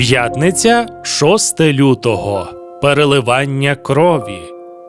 П'ятниця 6 лютого. Переливання крові.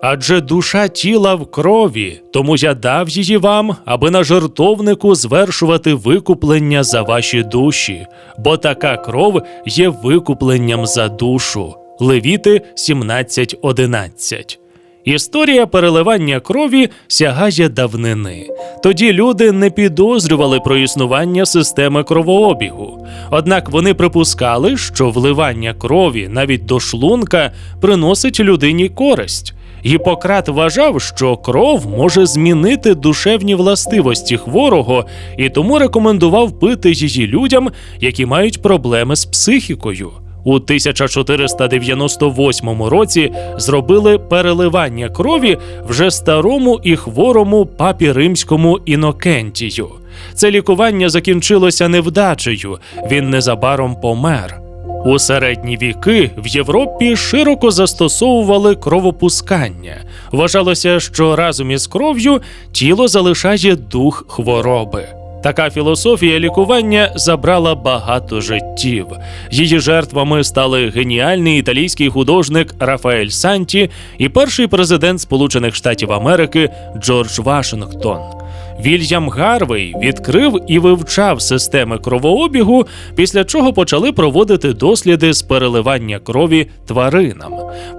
Адже душа тіла в крові, тому я дав її вам, аби на жертовнику звершувати викуплення за ваші душі, бо така кров є викупленням за душу. Левіти 17.11 Історія переливання крові сягає давнини. Тоді люди не підозрювали про існування системи кровообігу. Однак вони припускали, що вливання крові навіть до шлунка приносить людині користь. Гіппократ вважав, що кров може змінити душевні властивості хворого і тому рекомендував пити її людям, які мають проблеми з психікою. У 1498 році зробили переливання крові вже старому і хворому папі римському Інокентію. Це лікування закінчилося невдачею. Він незабаром помер. У середні віки в Європі широко застосовували кровопускання. Вважалося, що разом із кров'ю тіло залишає дух хвороби. Така філософія лікування забрала багато життів. Її жертвами стали геніальний італійський художник Рафаель Санті і перший президент Сполучених Штатів Америки Джордж Вашингтон. Вільям Гарвей відкрив і вивчав системи кровообігу, після чого почали проводити досліди з переливання крові тваринам.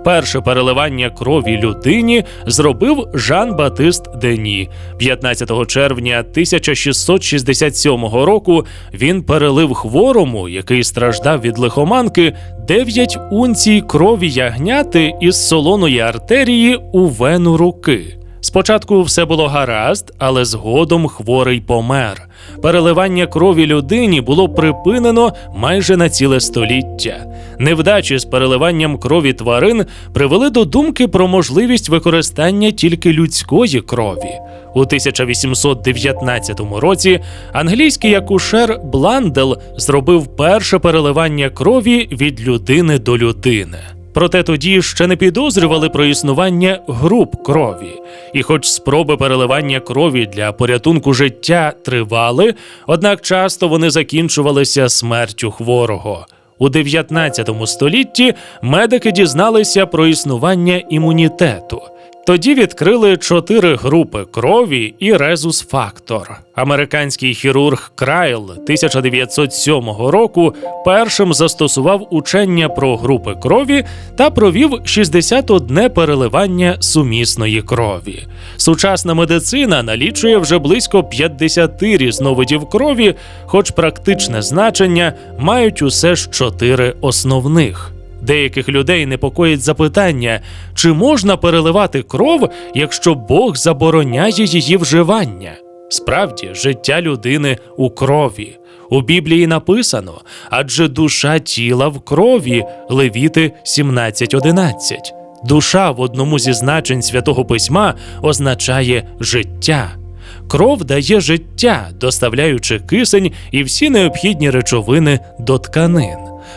Перше переливання крові людині зробив Жан Батист Дені. 15 червня 1667 року він перелив хворому, який страждав від лихоманки, 9 унцій крові ягняти із солоної артерії у вену руки. Спочатку все було гаразд, але згодом хворий помер. Переливання крові людині було припинено майже на ціле століття. Невдачі з переливанням крові тварин привели до думки про можливість використання тільки людської крові. У 1819 році англійський акушер Бландел зробив перше переливання крові від людини до людини. Проте тоді ще не підозрювали про існування груп крові. І хоч спроби переливання крові для порятунку життя тривали, однак часто вони закінчувалися смертю хворого. У 19 столітті медики дізналися про існування імунітету. Тоді відкрили чотири групи крові і резус-фактор. Американський хірург Крайл 1907 року першим застосував учення про групи крові та провів 61 переливання сумісної крові. Сучасна медицина налічує вже близько 50 різновидів крові, хоч практичне значення мають усе ж чотири основних. Деяких людей непокоїть запитання, чи можна переливати кров, якщо Бог забороняє її вживання. Справді, життя людини у крові. У Біблії написано, адже душа тіла в крові Левіти 17.11. Душа в одному зі значень святого письма означає життя. Кров дає життя, доставляючи кисень і всі необхідні речовини до тканин.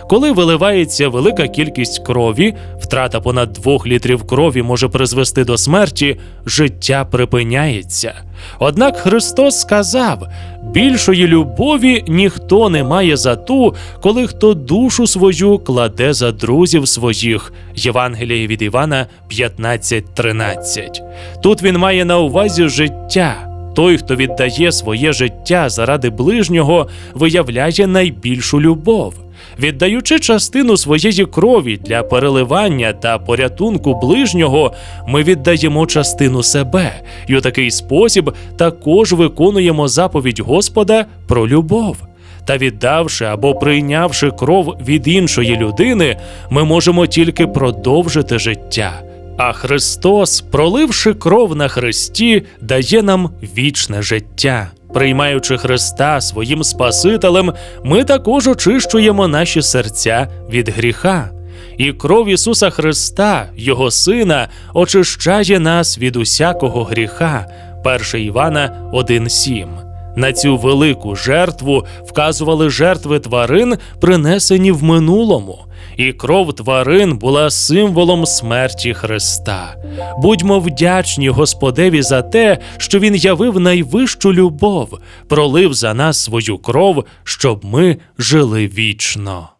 Коли виливається велика кількість крові, втрата понад 2 літрів крові може призвести до смерті, життя припиняється. Однак Христос сказав: більшої любові ніхто не має за ту, коли хто душу свою кладе за друзів своїх. Євангеліє від Івана 15.13. Тут він має на увазі життя. Той, хто віддає своє життя заради ближнього, виявляє найбільшу любов. Віддаючи частину своєї крові для переливання та порятунку ближнього, ми віддаємо частину себе, і у такий спосіб також виконуємо заповідь Господа про любов. Та віддавши або прийнявши кров від іншої людини, ми можемо тільки продовжити життя. А Христос, проливши кров на Христі, дає нам вічне життя. Приймаючи Христа своїм Спасителем, ми також очищуємо наші серця від гріха. І кров Ісуса Христа, Його Сина, очищає нас від усякого гріха. 1 Івана 1,7. На цю велику жертву вказували жертви тварин, принесені в минулому, і кров тварин була символом смерті Христа. Будьмо вдячні Господеві за те, що Він явив найвищу любов, пролив за нас свою кров, щоб ми жили вічно.